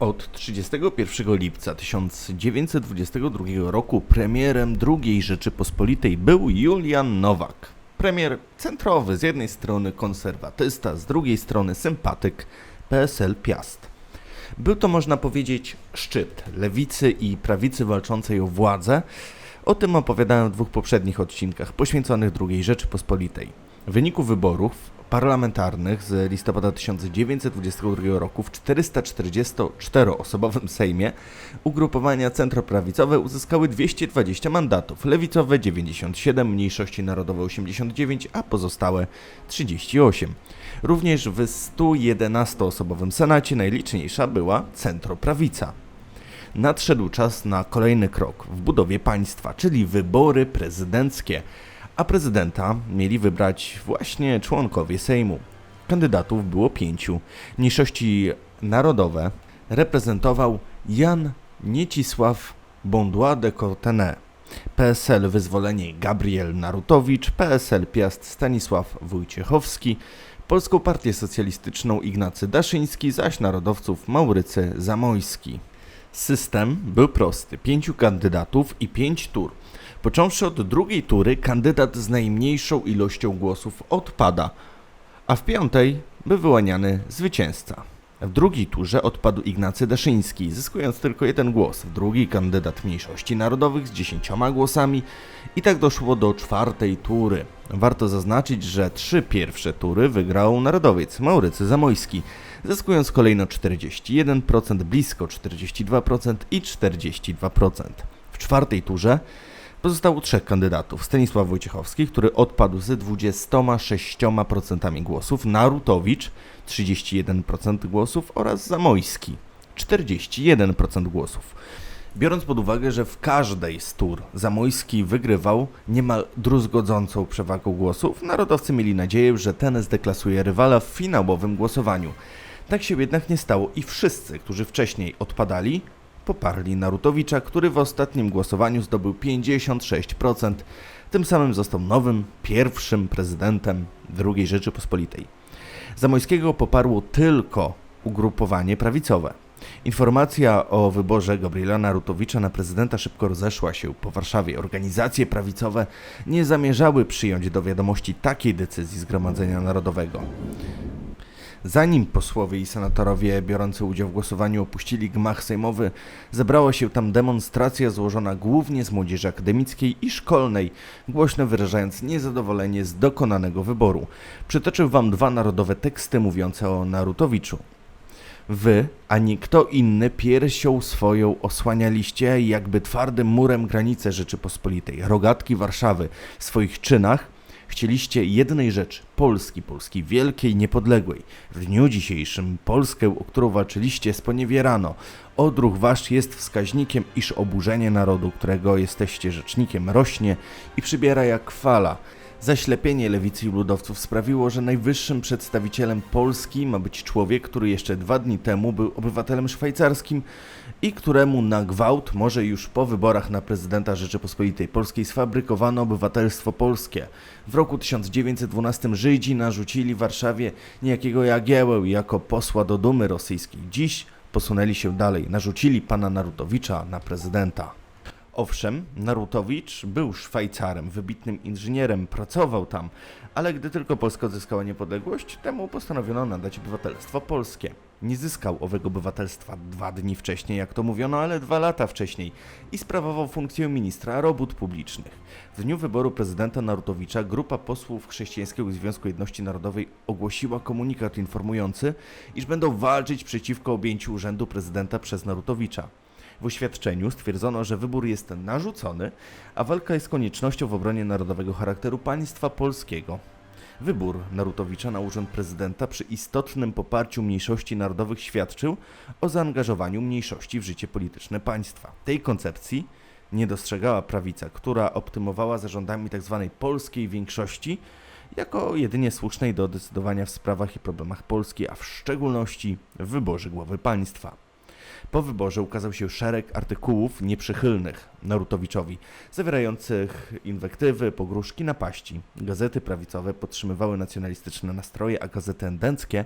Od 31 lipca 1922 roku premierem II Rzeczypospolitej był Julian Nowak. Premier centrowy, z jednej strony konserwatysta, z drugiej strony sympatyk PSL Piast. Był to, można powiedzieć, szczyt lewicy i prawicy walczącej o władzę. O tym opowiadałem w dwóch poprzednich odcinkach poświęconych II Rzeczypospolitej. W wyniku wyborów parlamentarnych z listopada 1922 roku w 444-osobowym Sejmie ugrupowania centroprawicowe uzyskały 220 mandatów, lewicowe 97, mniejszości narodowe 89, a pozostałe 38. Również w 111-osobowym Senacie najliczniejsza była centroprawica. Nadszedł czas na kolejny krok w budowie państwa, czyli wybory prezydenckie a prezydenta mieli wybrać właśnie członkowie Sejmu. Kandydatów było pięciu. Mniejszości narodowe reprezentował Jan Niecisław Bondois de Courtenay, PSL Wyzwolenie Gabriel Narutowicz, PSL Piast Stanisław Wojciechowski, Polską Partię Socjalistyczną Ignacy Daszyński, zaś narodowców Maurycy Zamojski. System był prosty: pięciu kandydatów i pięć tur. Począwszy od drugiej tury, kandydat z najmniejszą ilością głosów odpada, a w piątej był wyłaniany zwycięzca. W drugiej turze odpadł Ignacy Daszyński, zyskując tylko jeden głos. W drugiej kandydat mniejszości narodowych z dziesięcioma głosami i tak doszło do czwartej tury. Warto zaznaczyć, że trzy pierwsze tury wygrał narodowiec Maurycy Zamojski, zyskując kolejno 41%, blisko 42% i 42%. W czwartej turze Pozostało trzech kandydatów. Stanisław Wojciechowski, który odpadł z 26% głosów, Narutowicz 31% głosów oraz Zamojski 41% głosów. Biorąc pod uwagę, że w każdej z tur Zamojski wygrywał niemal druzgodzącą przewagą głosów, narodowcy mieli nadzieję, że ten zdeklasuje rywala w finałowym głosowaniu. Tak się jednak nie stało i wszyscy, którzy wcześniej odpadali, poparli Narutowicza, który w ostatnim głosowaniu zdobył 56%. Tym samym został nowym, pierwszym prezydentem II Rzeczypospolitej. Zamojskiego poparło tylko ugrupowanie prawicowe. Informacja o wyborze Gabriela Narutowicza na prezydenta szybko rozeszła się po Warszawie. Organizacje prawicowe nie zamierzały przyjąć do wiadomości takiej decyzji Zgromadzenia Narodowego. Zanim posłowie i senatorowie biorący udział w głosowaniu opuścili gmach sejmowy, zebrała się tam demonstracja złożona głównie z młodzieży akademickiej i szkolnej, głośno wyrażając niezadowolenie z dokonanego wyboru. Przytoczył wam dwa narodowe teksty mówiące o Narutowiczu. Wy, ani kto inny piersią swoją osłanialiście jakby twardym murem granice Rzeczypospolitej, rogatki Warszawy w swoich czynach – Chcieliście jednej rzeczy, Polski, Polski wielkiej, niepodległej. W dniu dzisiejszym Polskę, o którą walczyliście, sponiewierano. Odruch wasz jest wskaźnikiem, iż oburzenie narodu, którego jesteście rzecznikiem, rośnie i przybiera jak fala. Zaślepienie lewicy i ludowców sprawiło, że najwyższym przedstawicielem Polski ma być człowiek, który jeszcze dwa dni temu był obywatelem szwajcarskim i któremu na gwałt, może już po wyborach na prezydenta Rzeczypospolitej Polskiej, sfabrykowano obywatelstwo polskie. W roku 1912 Żydzi narzucili Warszawie niejakiego Jagiełę jako posła do Dumy Rosyjskiej. Dziś posunęli się dalej, narzucili pana Narutowicza na prezydenta. Owszem, Narutowicz był Szwajcarem, wybitnym inżynierem, pracował tam, ale gdy tylko Polska odzyskała niepodległość, temu postanowiono nadać obywatelstwo polskie. Nie zyskał owego obywatelstwa dwa dni wcześniej, jak to mówiono, ale dwa lata wcześniej i sprawował funkcję ministra robót publicznych. W dniu wyboru prezydenta Narutowicza grupa posłów Chrześcijańskiego Związku Jedności Narodowej ogłosiła komunikat informujący, iż będą walczyć przeciwko objęciu urzędu prezydenta przez Narutowicza. W oświadczeniu stwierdzono, że wybór jest narzucony, a walka jest koniecznością w obronie narodowego charakteru państwa polskiego. Wybór Narutowicza na urząd prezydenta przy istotnym poparciu mniejszości narodowych świadczył o zaangażowaniu mniejszości w życie polityczne państwa. Tej koncepcji nie dostrzegała prawica, która optymowała za rządami tzw. Polskiej większości jako jedynie słusznej do decydowania w sprawach i problemach Polski, a w szczególności w wyborze głowy państwa. Po wyborze ukazał się szereg artykułów nieprzychylnych Narutowiczowi, zawierających inwektywy, pogróżki, napaści. Gazety prawicowe podtrzymywały nacjonalistyczne nastroje, a gazety endenckie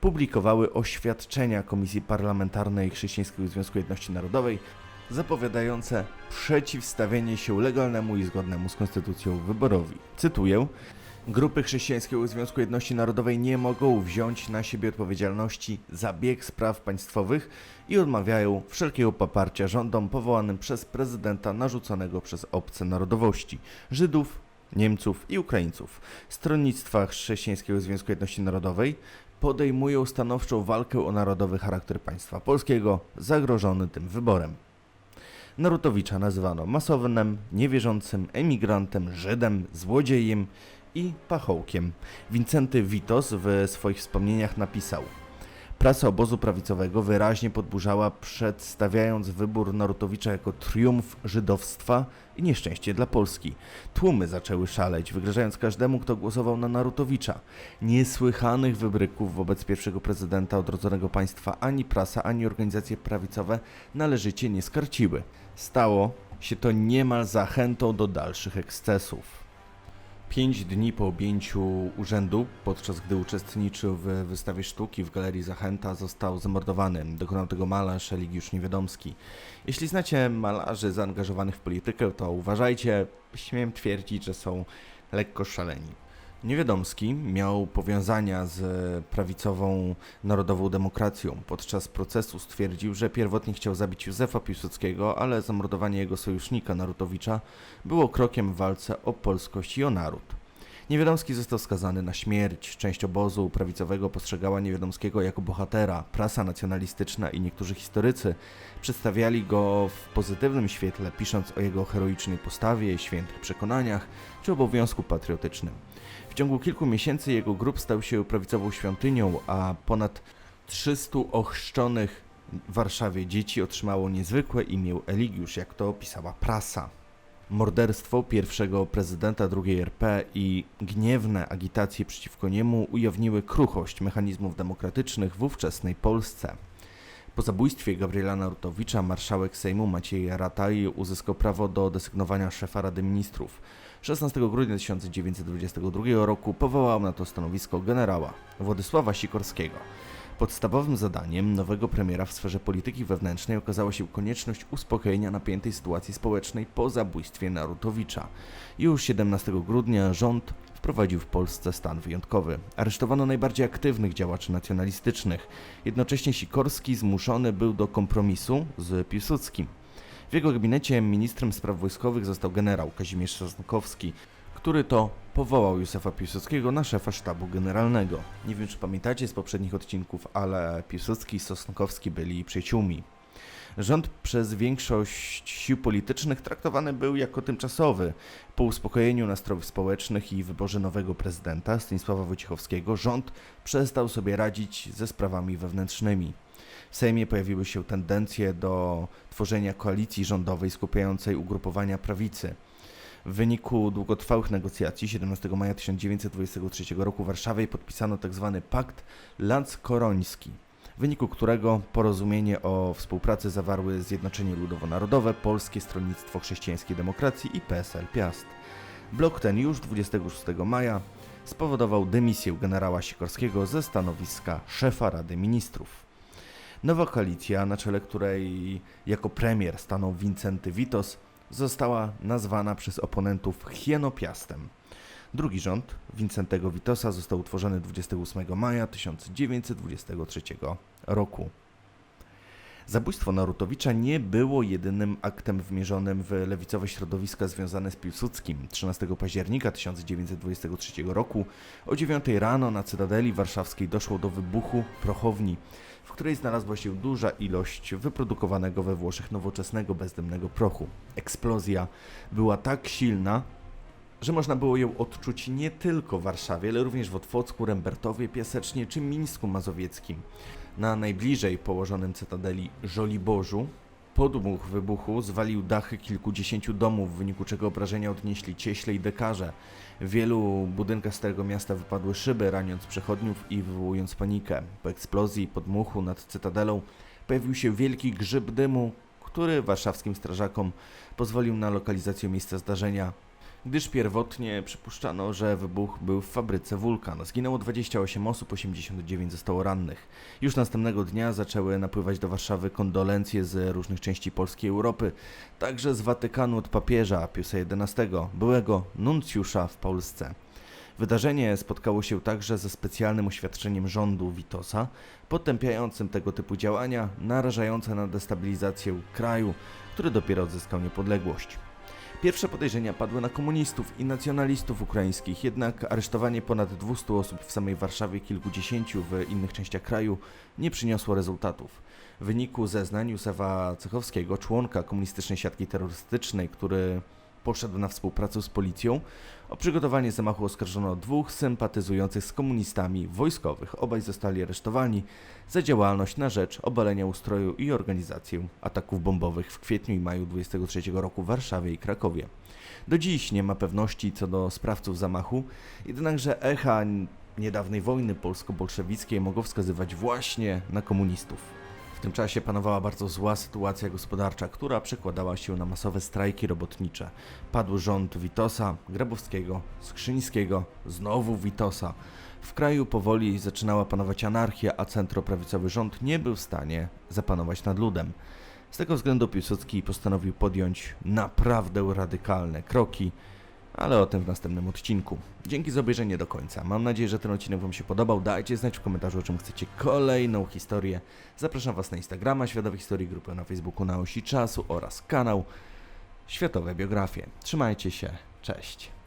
publikowały oświadczenia Komisji Parlamentarnej Chrześcijańskiego Związku Jedności Narodowej zapowiadające przeciwstawienie się legalnemu i zgodnemu z konstytucją wyborowi. Cytuję: Grupy Chrześcijańskiego Związku Jedności Narodowej nie mogą wziąć na siebie odpowiedzialności za bieg spraw państwowych i odmawiają wszelkiego poparcia rządom powołanym przez prezydenta narzuconego przez obce narodowości Żydów, Niemców i Ukraińców. Stronnictwa Chrześcijańskiego Związku Jedności Narodowej podejmują stanowczą walkę o narodowy charakter państwa polskiego, zagrożony tym wyborem. Narutowicza nazywano masownym, niewierzącym, emigrantem, Żydem, złodziejem i pachołkiem. Wincenty Witos w swoich wspomnieniach napisał Prasa obozu prawicowego wyraźnie podburzała, przedstawiając wybór Narutowicza jako triumf żydowstwa i nieszczęście dla Polski. Tłumy zaczęły szaleć, wygrażając każdemu, kto głosował na Narutowicza. Niesłychanych wybryków wobec pierwszego prezydenta odrodzonego państwa ani prasa, ani organizacje prawicowe należycie nie skarciły. Stało się to niemal zachętą do dalszych ekscesów. Pięć dni po objęciu urzędu, podczas gdy uczestniczył w wystawie sztuki w Galerii Zachęta, został zamordowany. Dokonał tego malarz Eligiusz Niewiadomski. Jeśli znacie malarzy zaangażowanych w politykę, to uważajcie, śmiem twierdzić, że są lekko szaleni. Niewiadomski miał powiązania z prawicową narodową demokracją. Podczas procesu stwierdził, że pierwotnie chciał zabić Józefa Piłsudskiego, ale zamordowanie jego sojusznika Narutowicza było krokiem w walce o polskość i o naród. Niewiadomski został skazany na śmierć. Część obozu prawicowego postrzegała Niewiadomskiego jako bohatera. Prasa nacjonalistyczna i niektórzy historycy przedstawiali go w pozytywnym świetle, pisząc o jego heroicznej postawie, świętych przekonaniach czy obowiązku patriotycznym. W ciągu kilku miesięcy jego grób stał się prawicową świątynią, a ponad 300 ochrzczonych w Warszawie dzieci otrzymało niezwykłe imię Eligiusz, jak to opisała prasa. Morderstwo pierwszego prezydenta II RP i gniewne agitacje przeciwko niemu ujawniły kruchość mechanizmów demokratycznych w ówczesnej Polsce. Po zabójstwie Gabriela Narutowicza marszałek Sejmu Maciej Rataj uzyskał prawo do desygnowania szefa Rady Ministrów. 16 grudnia 1922 roku powołał na to stanowisko generała Władysława Sikorskiego. Podstawowym zadaniem nowego premiera w sferze polityki wewnętrznej okazała się konieczność uspokojenia napiętej sytuacji społecznej po zabójstwie Narutowicza. Już 17 grudnia rząd wprowadził w Polsce stan wyjątkowy. Aresztowano najbardziej aktywnych działaczy nacjonalistycznych. Jednocześnie Sikorski zmuszony był do kompromisu z Piłsudskim. W jego gabinecie ministrem spraw wojskowych został generał Kazimierz Sosnkowski, który to powołał Józefa Piłsudskiego na szefa sztabu generalnego. Nie wiem, czy pamiętacie z poprzednich odcinków, ale Piłsudski i Sosnkowski byli przyjaciółmi. Rząd przez większość sił politycznych traktowany był jako tymczasowy. Po uspokojeniu nastrojów społecznych i wyborze nowego prezydenta Stanisława Wojciechowskiego rząd przestał sobie radzić ze sprawami wewnętrznymi. W Sejmie pojawiły się tendencje do tworzenia koalicji rządowej skupiającej ugrupowania prawicy. W wyniku długotrwałych negocjacji 17 maja 1923 roku w Warszawie podpisano tzw. Pakt Lanckoroński, w wyniku którego porozumienie o współpracy zawarły Zjednoczenie Ludowo-Narodowe, Polskie Stronnictwo Chrześcijańskiej Demokracji i PSL Piast. Blok ten już 26 maja spowodował dymisję generała Sikorskiego ze stanowiska szefa Rady Ministrów. Nowa koalicja, na czele której jako premier stanął Wincenty Witos, została nazwana przez oponentów Hienopiastem. Drugi rząd Wincentego Witosa został utworzony 28 maja 1923 roku. Zabójstwo Narutowicza nie było jedynym aktem wymierzonym w lewicowe środowiska związane z Piłsudskim. 13 października 1923 roku o 9 rano na Cytadeli Warszawskiej doszło do wybuchu prochowni, w której znalazła się duża ilość wyprodukowanego we Włoszech nowoczesnego bezdymnego prochu. Eksplozja była tak silna, że można było ją odczuć nie tylko w Warszawie, ale również w Otwocku, Rembertowie, Piasecznie czy Mińsku Mazowieckim. Na najbliżej położonym cytadeli Żoliborzu podmuch wybuchu zwalił dachy kilkudziesięciu domów, w wyniku czego obrażenia odnieśli cieśle i dekarze. W wielu budynkach Starego Miasta wypadły szyby, raniąc przechodniów i wywołując panikę. Po eksplozji podmuchu nad cytadelą pojawił się wielki grzyb dymu, który warszawskim strażakom pozwolił na lokalizację miejsca zdarzenia. Gdyż pierwotnie przypuszczano, że wybuch był w fabryce Wulkan. Zginęło 28 osób, 89 zostało rannych. Już następnego dnia zaczęły napływać do Warszawy kondolencje z różnych części Polski i Europy, także z Watykanu od papieża Piusa XI, byłego nuncjusza w Polsce. Wydarzenie spotkało się także ze specjalnym oświadczeniem rządu Witosa, potępiającym tego typu działania, narażające na destabilizację kraju, który dopiero odzyskał niepodległość. Pierwsze podejrzenia padły na komunistów i nacjonalistów ukraińskich, jednak aresztowanie ponad 200 osób w samej Warszawie, kilkudziesięciu w innych częściach kraju nie przyniosło rezultatów. W wyniku zeznań Józefa Cechowskiego, członka komunistycznej siatki terrorystycznej, który poszedł na współpracę z policją, o przygotowanie zamachu oskarżono dwóch sympatyzujących z komunistami wojskowych. Obaj zostali aresztowani za działalność na rzecz obalenia ustroju i organizację ataków bombowych w kwietniu i maju 23 roku w Warszawie i Krakowie. Do dziś nie ma pewności co do sprawców zamachu, jednakże echa niedawnej wojny polsko-bolszewickiej mogą wskazywać właśnie na komunistów. Tym czasie panowała bardzo zła sytuacja gospodarcza, która przekładała się na masowe strajki robotnicze. Padł rząd Witosa, Grabowskiego, Skrzyńskiego, znowu Witosa. W kraju powoli zaczynała panować anarchia, a centroprawicowy rząd nie był w stanie zapanować nad ludem. Z tego względu Piłsudski postanowił podjąć naprawdę radykalne kroki, ale o tym w następnym odcinku. Dzięki za obejrzenie do końca. Mam nadzieję, że ten odcinek Wam się podobał. Dajcie znać w komentarzu, o czym chcecie kolejną historię. Zapraszam Was na Instagrama Światowej Historii, grupę na Facebooku na Osi Czasu oraz kanał Światowe Biografie. Trzymajcie się, cześć.